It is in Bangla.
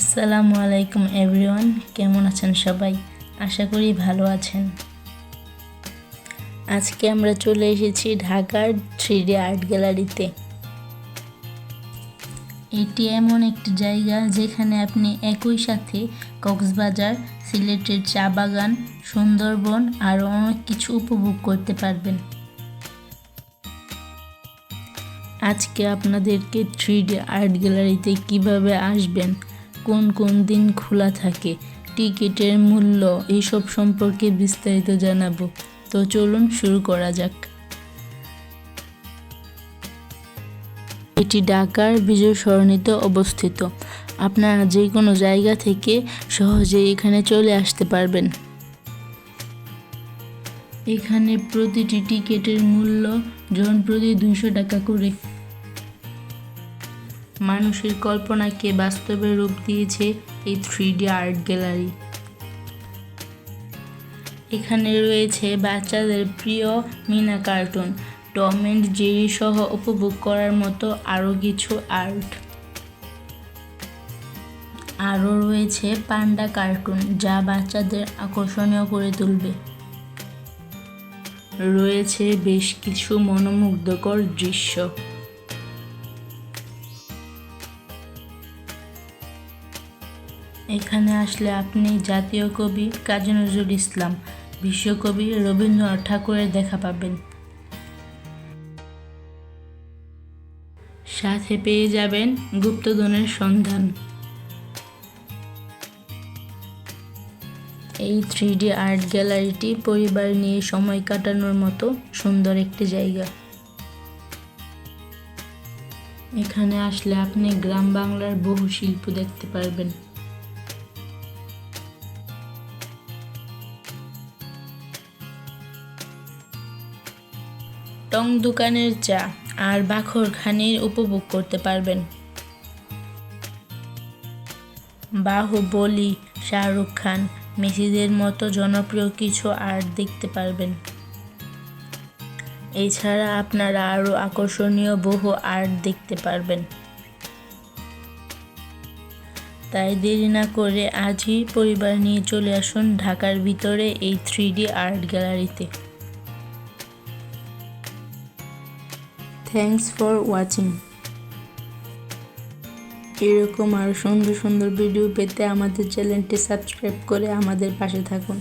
আসসালামু আলাইকুম এভরিওয়ান, কেমন আছেন সবাই? আশা করি ভালো আছেন। আজকে আমরা চলে এসেছি ঢাকার থ্রি আর্ট গ্যালারিতে। এটি এমন একটি জায়গা যেখানে আপনি একই সাথে কক্সবাজার, সিলেটের চা বাগান, সুন্দরবন আরও অনেক কিছু উপভোগ করতে পারবেন। আজকে আপনাদেরকে থ্রি আর্ট গ্যালারিতে কীভাবে আসবেন কোন কোন দিন খোলা থাকে, টিকিটের মূল্য এইসব সম্পর্কে বিস্তারিত জানাব। তো চলুন শুরু করা যাক। এটি ঢাকার বিজয় সরণিতে অবস্থিত। আপনারা যে কোনো জায়গা থেকে সহজে এখানে চলে আসতে পারবেন। এখানে প্রতিটি টিকিটের মূল্য জন প্রতি দুইশো টাকা করে। মানুষের কল্পনাকে বাস্তবে রূপ দিয়েছে এই থ্রি ডি আর্ট গ্যালারি। এখানে রয়েছে বাচ্চাদের প্রিয় Meena cartoon, Tom and Jerry সহ উপভোগ করার মতো আরও কিছু আর্ট। আরও রয়েছে পান্ডা কার্টুন, যা বাচ্চাদের আকর্ষণীয় করে তুলবে। রয়েছে বেশ কিছু মনোমুগ্ধকর দৃশ্য। এখানে আসলে আপনি জাতীয় কবি কাজী নজরুল ইসলাম, বিশ্বকবি রবীন্দ্রনাথ ঠাকুরের দেখা পাবেন। সাথে পেয়ে যাবেন গুপ্তধনের সন্ধান। এই থ্রি আর্ট গ্যালারিটি পরিবার নিয়ে সময় কাটানোর মতো সুন্দর একটি জায়গা। এখানে আসলে আপনি গ্রাম বাংলার বহু শিল্প দেখতে পারবেন। টং দোকানের চা আর বাখর খানির উপভোগ করতে পারবেন। বাহুবলি, শাহরুখ খান, মেসিদের মতো জনপ্রিয় কিছু আর্ট দেখতে পারবেন। এছাড়া আপনারা আরও আকর্ষণীয় বহু আর্ট দেখতে পারবেন। তাই দেরি না করে আজই পরিবার নিয়ে চলে আসুন ঢাকার ভিতরে এই থ্রি আর্ট গ্যালারিতে। থ্যাংকস ফর ওয়াচিং এরকম আরও সুন্দর সুন্দর ভিডিও পেতে আমাদের চ্যানেলটি সাবস্ক্রাইব করে আমাদের পাশে থাকুন।